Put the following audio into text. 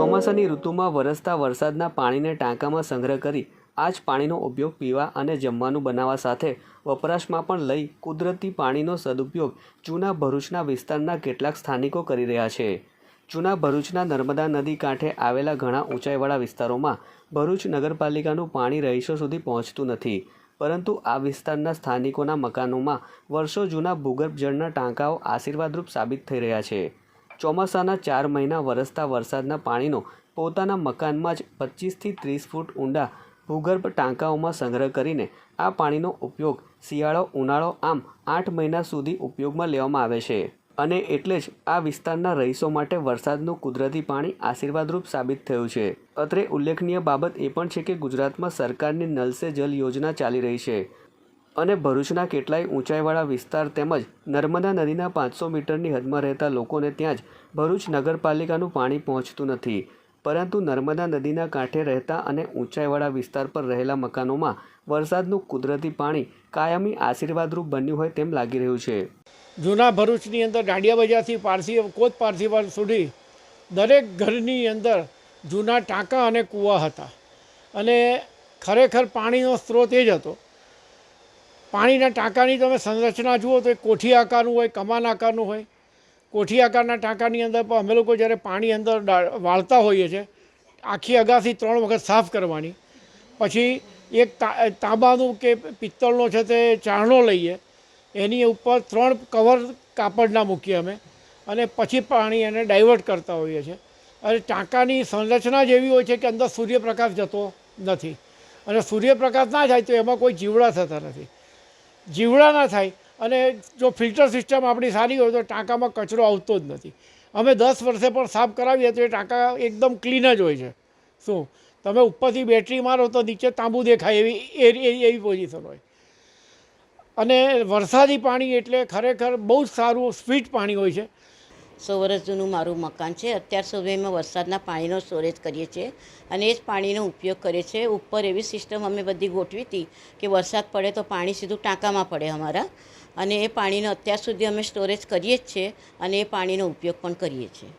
ચોમાસાની ઋતુમાં વરસતા વરસાદના પાણીને ટાંકામાં સંગ્રહ કરી આ જ પાણીનો ઉપયોગ પીવા અને જમવાનું બનાવવા સાથે વપરાશમાં પણ લઈ કુદરતી પાણીનો સદુપયોગ જૂના ભરૂચના વિસ્તારના કેટલાક સ્થાનિકો કરી રહ્યા છે. જૂના ભરૂચના નર્મદા નદી કાંઠે આવેલા ઘણા ઊંચાઈવાળા વિસ્તારોમાં ભરૂચ નગરપાલિકાનું પાણી રહીશો સુધી પહોંચતું નથી. પરંતુ આ વિસ્તારના સ્થાનિકોના મકાનોમાં વર્ષો જૂના ભૂગર્ભ જળના ટાંકાઓ આશીર્વાદરૂપ સાબિત થઈ રહ્યા છે. ચોમાસાના ચાર મહિના વરસતા વરસાદના પાણીનો પોતાના મકાનમાં જ પચીસથી ત્રીસ ફૂટ ઊંડા ભૂગર્ભ ટાંકાઓમાં સંગ્રહ કરીને આ પાણીનો ઉપયોગ શિયાળો, ઉનાળો, આમ આઠ મહિના સુધી ઉપયોગમાં લેવામાં આવે છે. અને એટલે જ આ વિસ્તારના રહીશો માટે વરસાદનું કુદરતી પાણી આશીર્વાદરૂપ સાબિત થયું છે. અત્રે ઉલ્લેખનીય બાબત એ પણ છે કે ગુજરાતમાં સરકારની નલ સે જલ યોજના ચાલી રહી છે. અને ભરૂચના કેટલાય ઊંચાઈવાળા વિસ્તાર તેમજ નર્મદા નદીના પાંચસો મીટરની હદમાં રહેતા લોકોને ત્યાં જ ભરૂચ નગરપાલિકાનું પાણી પહોંચતું નથી. પરંતુ નર્મદા નદીના કાંઠે રહેતા અને ઊંચાઈવાળા વિસ્તાર પર રહેલા મકાનોમાં વરસાદનું કુદરતી પાણી કાયમી આશીર્વાદરૂપ બન્યું હોય તેમ લાગી રહ્યું છે. જૂના ભરૂચની અંદર દાંડિયા બજારથી પારસી, કોચ પારસીવાલ સુધી દરેક ઘરની અંદર જૂના ટાંકા અને કૂવા હતા. અને ખરેખર પાણીનો સ્ત્રોત એ જ હતો પાણીના ટાંકાની તમે સંરચના જુઓ તો એ કોઠી આકારનું હોય, કમાન આકારનું હોય. કોઠી આકારના ટાંકાની અંદર પણ અમે લોકો જ્યારે પાણી અંદર વાળતા હોઈએ છીએ, આખી અગાસી ત્રણ વખત સાફ કરવાની. પછી એક તાંબાનું કે પિત્તળનો છે તે ચારણો લઈએ, એની ઉપર ત્રણ કવર કાપડના મૂકીએ અમે અને પછી પાણી એને ડાયવર્ટ કરતા હોઈએ છીએ. અને ટાંકાની સંરચના જ એવી હોય છે કે અંદર સૂર્યપ્રકાશ જતો નથી. અને સૂર્યપ્રકાશ ના જાય તો એમાં કોઈ જીવડા થતા નથી. જીવડા ના થાય અને જો ફિલ્ટર સિસ્ટમ આપણી સારી હોય તો ટાંકામાં કચરો આવતો જ નથી. અમે દસ વર્ષે પણ સાફ કરાવીએ તો એ ટાંકા એકદમ ક્લીન જ હોય છે. શું? તમે ઉપરથી બેટરી મારો તો નીચે તાંબુ દેખાય એવી એવી પોઝિશન હોય. અને વરસાદી પાણી એટલે ખરેખર બહુ જ સારું સ્વીટ પાણી હોય છે. સો વર્ષ જૂનું મારું મકાન છે. અત્યાર સુધી અમે વરસાદના પાણીનો સ્ટોરેજ કરીએ છીએ અને એ જ પાણીનો ઉપયોગ કરીએ છીએ. ઉપર એવી સિસ્ટમ અમે બધી ગોઠવી હતી કે વરસાદ પડે તો પાણી સીધું ટાંકામાં પડે અમારા. અને એ પાણીનો અત્યાર સુધી અમે સ્ટોરેજ કરીએ જ છીએ અને એ પાણીનો ઉપયોગ પણ કરીએ છીએ.